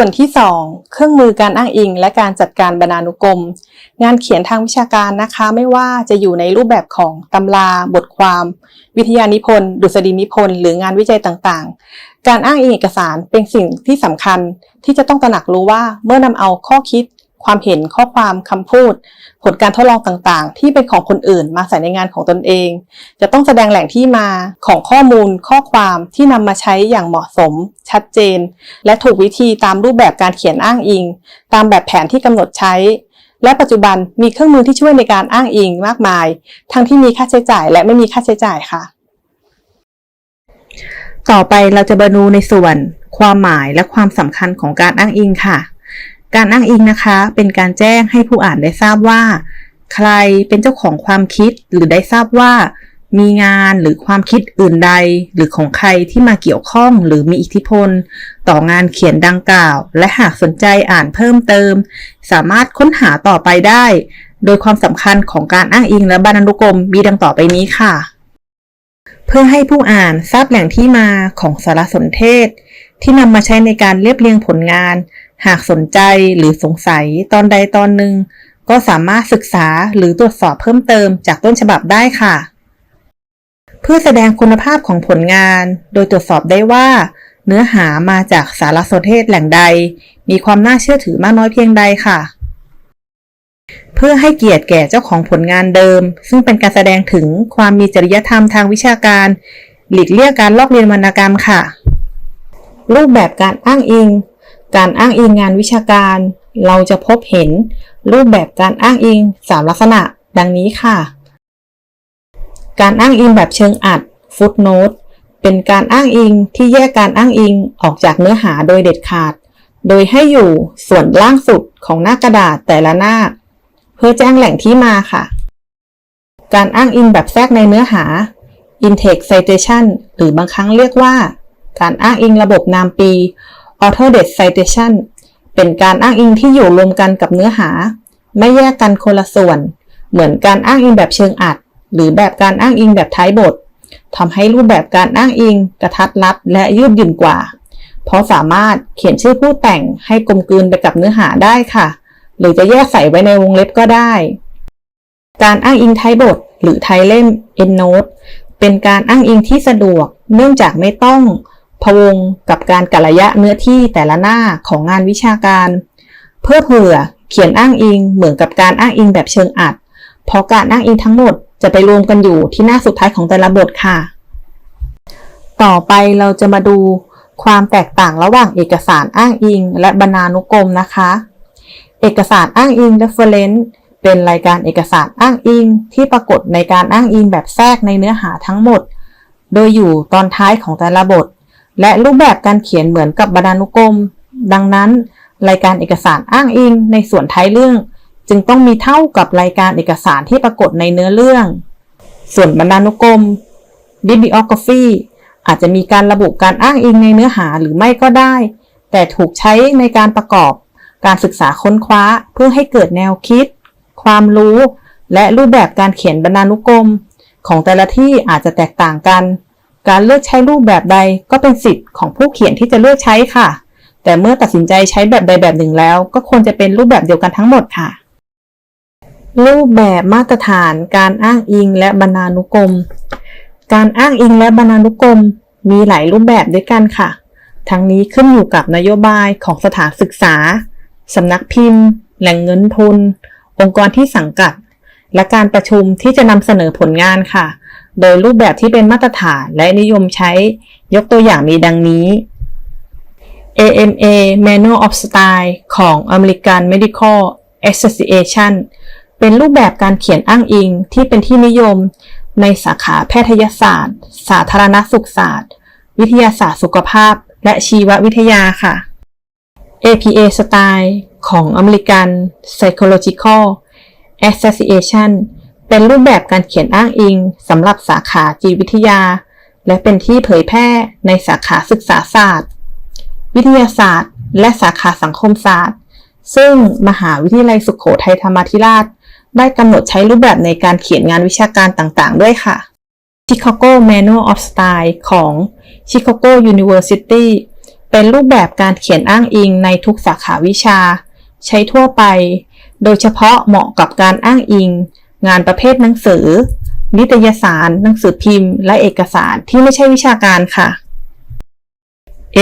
ส่วนที่ 2 เครื่องมือการอ้างอิง และการจัดการบรรณานุกรม งานเขียนทางวิชาการนะคะไม่ว่าจะอยู่ในรูปแบบของตำรา บทความ วิทยานิพนธ์ ดุษฎีนิพนธ์ หรืองานวิจัยต่างๆ การอ้างอิงเอกสารเป็นสิ่งที่สำคัญที่จะต้องตระหนักรู้ว่าเมื่อนำเอาข้อคิด ความเห็นข้อความคำพูด ผลการทดลองต่างๆ ที่เป็นของคนอื่นมาใส่ในงานของตนเอง จะต้องแสดงแหล่งที่มาของข้อมูล ข้อความที่นำมาใช้อย่างเหมาะสม ชัดเจน และถูกวิธีตามรูปแบบการเขียนอ้างอิง ตามแบบแผนที่กำหนดใช้และปัจจุบันมีเครื่องมือที่ช่วยในการอ้างอิงมากมาย ทั้งที่มีค่าใช้จ่ายและไม่มีค่าใช้จ่ายค่ะ ต่อไปเราจะมาดูในส่วน ความหมายและความสำคัญของการอ้างอิงค่ะ การอ้างอิงนะคะ เป็นการแจ้งให้ผู้อ่านได้ทราบว่า ใครเป็นเจ้าของความคิดหรือได้ทราบว่า มีงานหรือความคิดอื่นใด หรือของใครที่มาเกี่ยวข้องหรือมีอิทธิพล ต่องานเขียนดังกล่าว และหากสนใจอ่านเพิ่มเติม สามารถค้นหาต่อไปได้ โดยความสำคัญของการอ้างอิงและบรรณานุกรมมีดังต่อไปนี้ค่ะ เพื่อให้ผู้อ่านทราบแหล่งที่มาของสารสนเทศ ที่นำมาใช้ในการเรียบเรียงผลงาน หากสนใจหรือสงสัยตอนใดตอนหนึ่ง ก็สามารถศึกษาหรือตรวจสอบเพิ่มเติมจากต้นฉบับได้ค่ะ เพื่อแสดงคุณภาพของผลงาน โดยตรวจสอบได้ว่า เนื้อหามาจากสารสนเทศแหล่งใด มีความน่าเชื่อถือมากน้อยเพียงใดค่ะ เพื่อให้เกียรติแก่เจ้าของผลงานเดิม ซึ่งเป็นการแสดงถึงความมีจริยธรรมทางวิชาการ หลีกเลี่ยงการลอกเลียนวรรณกรรมค่ะ รูปแบบการอ้างอิง การอ้างอิงงานวิชาการ เราจะพบเห็นรูปแบบการอ้างอิงสามลักษณะ ดังนี้ค่ะ การอ้างอิงแบบเชิงอัด footnote เป็นการอ้างอิงที่แยกการอ้างอิงออกจากเนื้อหาโดยเด็ดขาด โดยให้อยู่ส่วนล่างสุดของหน้ากระดาษแต่ละหน้า เพื่อแจ้งแหล่งที่มาค่ะ การอ้างอิงแบบแทรกในเนื้อหา in-text citation หรือบางครั้งเรียกว่า การอ้างอิงระบบนามปี author-date citation เป็นการอ้างอิงที่อยู่รวมกันกับเนื้อหา ไม่แยกกันคนละส่วน เหมือนการอ้างอิงแบบเชิงอัด หรือแบบการอ้างอิงแบบท้ายบททำให้รูปแบบการอ้างอิง กระทัดรัดและยืดหยุ่นกว่า เพราะสามารถเขียนชื่อผู้แต่งให้กลมกลืนไปกับเนื้อหาได้ค่ะ หรือจะแยกใส่ไว้ในวงเล็บก็ได้ การอ้างอิงท้ายบท หรือท้ายเล่ม endnote เป็นการอ้างอิงที่สะดวก เนื่องจากไม่ต้อง พวงกับการกัลยะเนื้อที่แต่ละหน้าของงานวิชาการ เพื่อเผื่อเขียนอ้างอิงเหมือนกับการอ้างอิงแบบเชิงอัด เพราะการอ้างอิงทั้งหมดจะไปรวมกันอยู่ที่หน้าสุดท้ายของแต่ละบทค่ะ ต่อไปเราจะมาดูความแตกต่างระหว่างเอกสารอ้างอิง และบรรณานุกรมนะคะ เอกสารอ้างอิง reference เป็นรายการเอกสารอ้างอิง ที่ปรากฏในการอ้างอิงแบบแทรกในเนื้อหาทั้งหมด โดยอยู่ตอนท้ายของแต่ละบท และรูปแบบการเขียนเหมือนกับบรรณานุกรม ดังนั้นรายการเอกสารอ้างอิงในส่วนท้ายเรื่อง จึงต้องมีเท่ากับรายการเอกสารที่ปรากฏในเนื้อเรื่อง ส่วนบรรณานุกรม bibliography อาจจะมีการระบุการอ้างอิงในเนื้อหาหรือไม่ก็ได้ แต่ถูกใช้ในการประกอบ การศึกษาค้นคว้าเพื่อให้เกิดแนวคิด ความรู้ และรูปแบบการเขียนบรรณานุกรม ของแต่ละที่อาจจะแตกต่างกัน การเลือกใช้รูปแบบใดก็เป็นสิทธิ์ของผู้เขียนที่จะเลือกใช้ค่ะ แต่เมื่อตัดสินใจใช้แบบใดแบบหนึ่งแล้ว ก็ควรจะเป็นรูปแบบเดียวกันทั้งหมดค่ะ รูปแบบมาตรฐาน การอ้างอิงและบรรณานุกรม การอ้างอิงและบรรณานุกรม มีหลายรูปแบบด้วยกันค่ะ ทั้งนี้ขึ้นอยู่กับนโยบายของสถานศึกษาสำนักพิมพ์ แหล่งเงินทุน องค์กรที่สังกัด และการประชุมที่จะนำเสนอผลงานค่ะ โดยรูปแบบที่เป็นมาตรฐานและนิยมใช้ยกตัวอย่างมีดังนี้ AMA Manual of Style ของ American Medical Association เป็นรูปแบบการเขียนอ้างอิงที่เป็นที่นิยมในสาขาแพทยศาสตร์ สาธารณสุขศาสตร์ วิทยาศาสตร์สุขภาพ และชีววิทยาค่ะ APA Style ของ American Psychological Association เป็นรูปแบบการเขียนอ้างอิงสำหรับสาขาจิตวิทยา และเป็นที่เผยแพร่ในสาขาศึกษาศาสตร์ วิทยาศาสตร์ และสาขาสังคมศาสตร์ ซึ่งมหาวิทยาลัยสุขโขทัยธรรมาธิราช ได้กำหนดใช้รูปแบบในการเขียนงานวิชาการต่างๆ ด้วยค่ะ Chicago Manual of Style ของ Chicago University เป็นรูปแบบการเขียนอ้างอิงในทุกสาขาวิชา ใช้ทั่วไป โดยเฉพาะเหมาะกับการอ้างอิง งานประเภทหนังสือ นิตยสาร หนังสือพิมพ์ และเอกสารที่ไม่ใช่วิชาการค่ะ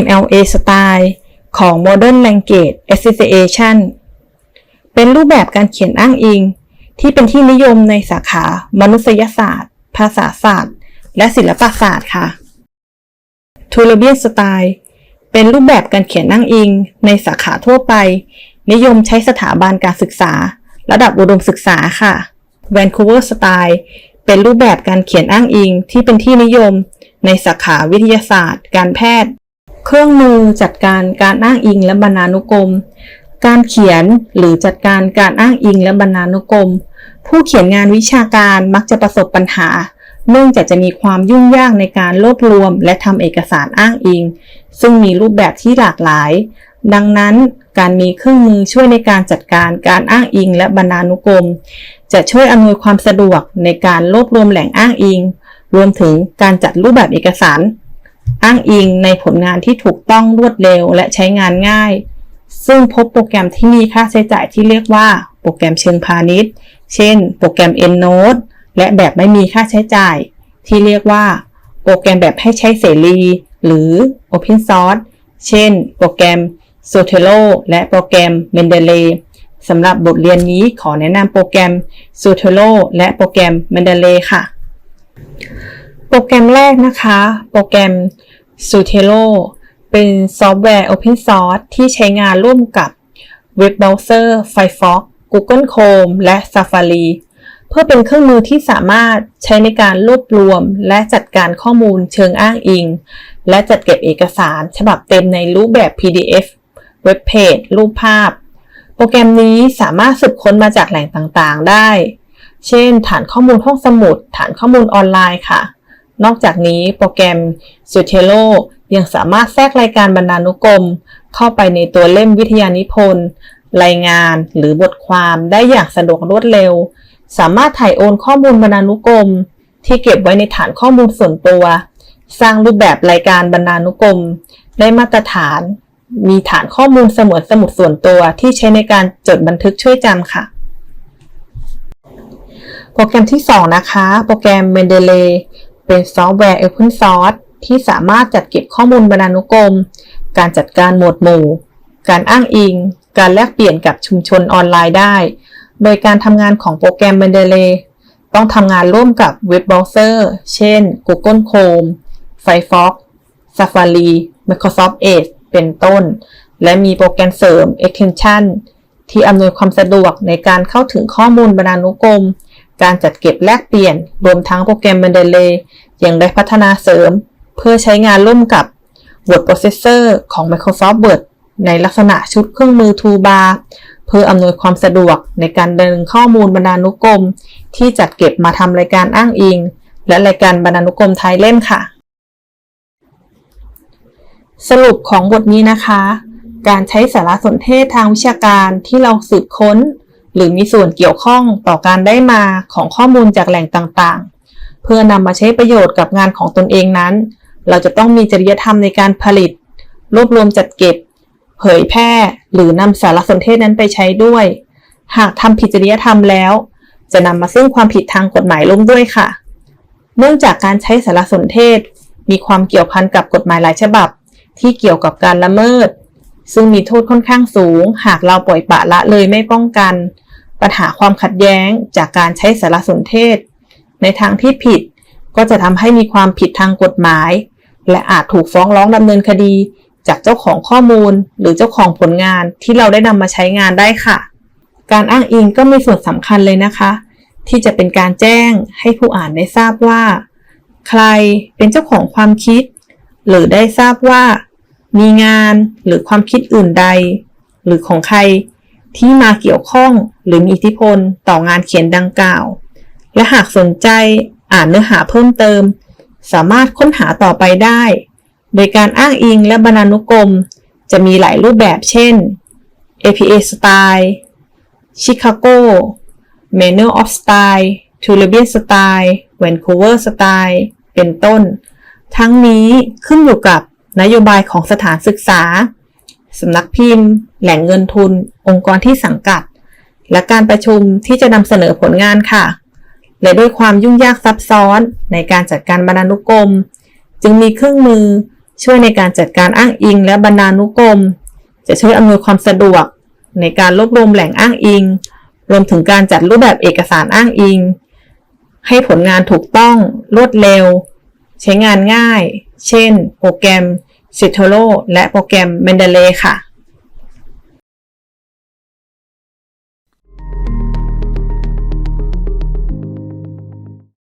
MLA Style ของ Modern Language Association เป็นรูปแบบการเขียนอ้างอิง ที่เป็นที่นิยมในสาขามนุษยศาสตร์ ภาษาศาสตร์ และศิลปศาสตร์ค่ะ t u l b i a n Style เป็นรูปแบบการเขียนอ้างอิง ในสาขาทั่วไป นิยมใช้สถาบันการศึกษา ระดับอุดมศึกษาค่ะ Vancouver Style เป็นรูปแบบการเขียนอ้างอิงที่เป็นที่นิยม ในสาขาวิทยาศาสตร์ การแพทย์ เครื่องมือจัดการการอ้างอิงและบรรณานุกรม การเขียนหรือจัดการการอ้างอิงและบรรณานุกรม ผู้เขียนงานวิชาการมักจะประสบปัญหา เนื่องจากจะมีความยุ่งยากในการรวบรวม และทำเอกสารอ้างอิง ซึ่งมีรูปแบบที่หลากหลาย ดังนั้น การมีเครื่องมือช่วยในการจัดการการอ้างอิง และบรรณานุกรม จะช่วยอำนวยความสะดวกในการรวบรวมแหล่งอ้างอิง รวมถึงการจัดรูปแบบเอกสาร อ้างอิงในผลงานที่ถูกต้องรวดเร็วและใช้งานง่าย ซึ่งพบโปรแกรมที่มีค่าใช้จ่ายที่เรียกว่าโปรแกรมเชิงพาณิชย์ เช่น โปรแกรม EndNote และแบบไม่มีค่าใช้จ่าย ที่เรียกว่าโปรแกรมแบบให้ใช้เสรี หรือ Open Source เช่น โปรแกรม Zotero และโปรแกรม Mendeley สำหรับบทเรียนนี้ขอแนะนำโปรแกรม Zotero และโปรแกรม Mendeley ค่ะ โปรแกรมแรกนะคะ โปรแกรม Zotero เป็นซอฟต์แวร์ Open Source ที่ใช้งานร่วมกับเว็บเบราว์เซอร์ Firefox Google Chrome และ Safari เพื่อเป็นเครื่องมือที่สามารถใช้ในการรวบรวม และจัดการข้อมูลเชิงอ้างอิง และจัดเก็บเอกสารฉบับเต็มในรูปแบบ PDF เว็บเพจ รูปภาพ โปรแกรมนี้สามารถสืบค้นมาจากแหล่งต่างๆ ได้ เช่น ฐานข้อมูลห้องสมุด ฐานข้อมูลออนไลน์ค่ะ นอกจากนี้โปรแกรม s u t e l o ยังสามารถแทรกรายการบรรณานุกรม เข้าไปในตัวเล่มวิทยานิพนธ์ รายงานหรือบทความได้อย่างสะดวกรวดเร็ว สามารถถ่ายโอนข้อมูลบรรณานุกรม ที่เก็บไว้ในฐานข้อมูลส่วนตัว สร้างรูปแบบรายการบรรณานุกรม ได้มาตรฐาน มีฐานข้อมูลเสมือนสมุดส่วนตัวที่ใช้ในการจดบันทึกช่วยจำค่ะ โปรแกรมที่ 2 นะคะ โปรแกรม Mendeley เป็นซอฟต์แวร์ Open Source ที่สามารถจัดเก็บข้อมูลบรรณานุกรม การจัดการหมวดหมู่ การอ้างอิง การแลกเปลี่ยนกับชุมชนออนไลน์ได้ โดยการทำงานของโปรแกรม Mendeley ต้องทำงานร่วมกับเว็บเบราว์เซอร์ เช่น Google Chrome Firefox Safari Microsoft Edge เป็นต้น และมีโปรแกรมเสริม Extension ที่อำนวยความสะดวกในการเข้าถึงข้อมูลบรรณานุกรม การจัดเก็บแลกเปลี่ยน รวมทั้งโปรแกรม Mendeley ยังได้พัฒนาเสริม เพื่อใช้งานร่วมกับ Word Processor ของ Microsoft Word ในลักษณะชุดเครื่องมือ Toolbar เพื่ออำนวยความสะดวกในการดึงข้อมูลบรรณานุกรม ที่จัดเก็บมาทำรายการอ้างอิง และรายการบรรณานุกรมท้ายเล่มค่ะ สรุปของบทนี้นะคะ การใช้สารสนเทศทางวิชาการที่เราสืบค้น หรือมีส่วนเกี่ยวข้องต่อการได้มาของข้อมูลจากแหล่งต่างๆ เพื่อนำมาใช้ประโยชน์กับงานของตนเองนั้น เราจะต้องมีจริยธรรมในการผลิต รวบรวมจัดเก็บ เผยแพร่ หรือนำสารสนเทศนั้นไปใช้ด้วย หากทำผิดจริยธรรมแล้ว จะนำมาซึ่งความผิดทางกฎหมายร่วมด้วยค่ะ เนื่องจากการใช้สารสนเทศ มีความเกี่ยวพันกับกฎหมายหลายฉบับ ที่เกี่ยวกับการละเมิด ซึ่งมีโทษค่อนข้างสูง หากเราปล่อยปละละเลยไม่ป้องกัน ปัญหาความขัดแย้งจากการใช้สารสนเทศ ในทางที่ผิดก็จะทำให้มีความผิดทางกฎหมาย และอาจถูกฟ้องร้องดำเนินคดี จากเจ้าของข้อมูล หรือเจ้าของผลงานที่เราได้นำมาใช้งานได้ค่ะ การอ้างอิงก็มีส่วนสำคัญเลยนะคะ ที่จะเป็นการแจ้งให้ผู้อ่านได้ทราบว่า ใครเป็นเจ้าของความคิด หรือได้ทราบว่า มีงานหรือความคิดอื่นใด หรือของใครที่มาเกี่ยวข้องหรือมีอิทธิพลต่องานเขียนดังกล่าว และหากสนใจอ่านเนื้อหาเพิ่มเติม สามารถค้นหาต่อไปได้ โดยการอ้างอิงและบรรณานุกรม จะมีหลายรูปแบบเช่น APA Style Chicago Manual of Style Tulabian Style Vancouver Style เป็นต้น ทั้งนี้ขึ้นอยู่กับนโยบายของสถานศึกษาสำนักพิมพ์ แหล่งเงินทุน องค์กรที่สังกัด และการประชุมที่จะนำเสนอผลงานค่ะ และด้วยความยุ่งยากซับซ้อนในการจัดการบรรณานุกรม จึงมีเครื่องมือช่วยในการจัดการอ้างอิงและบรรณานุกรม จะช่วยอำนวยความสะดวก ในการรวบรวมแหล่งอ้างอิง รวมถึงการจัดรูปแบบเอกสารอ้างอิง ให้ผลงานถูกต้องรวดเร็ว ใช้งานง่าย เช่น โปรแกรม s e t o l o และโปรแกรม Mendeley ค่ะ